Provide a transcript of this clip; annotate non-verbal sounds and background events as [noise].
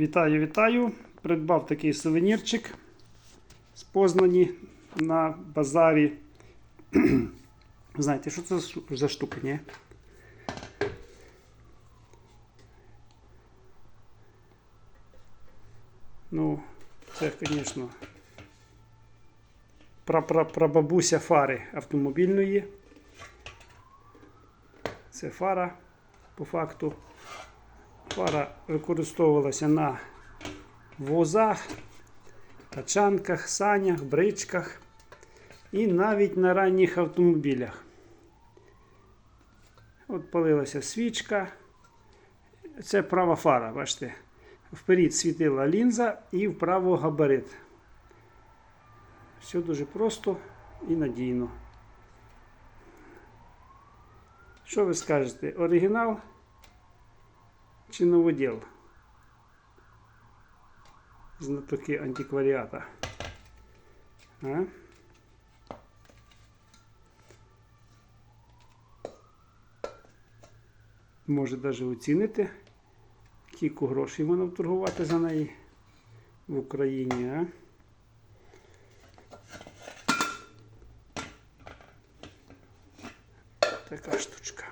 Вітаю, вітаю! Придбав такий сувенірчик з Познані на базарі. [clears throat] Знаєте, що це за штука, ні? Ну, це, звісно, прабабуся фари автомобільної. Це фара по факту. Фара використовувалася на возах, тачанках, санях, бричках і навіть на ранніх автомобілях. От палилася свічка. Це права фара, бачите. Вперед світила лінза і вправо габарит. Все дуже просто і надійно. Що ви скажете? Оригінал чи новоділ? Знатоки антикваріата. А? Може навіть оцінити, скільки грошей можна торгувати за неї в Україні, а? Така штучка.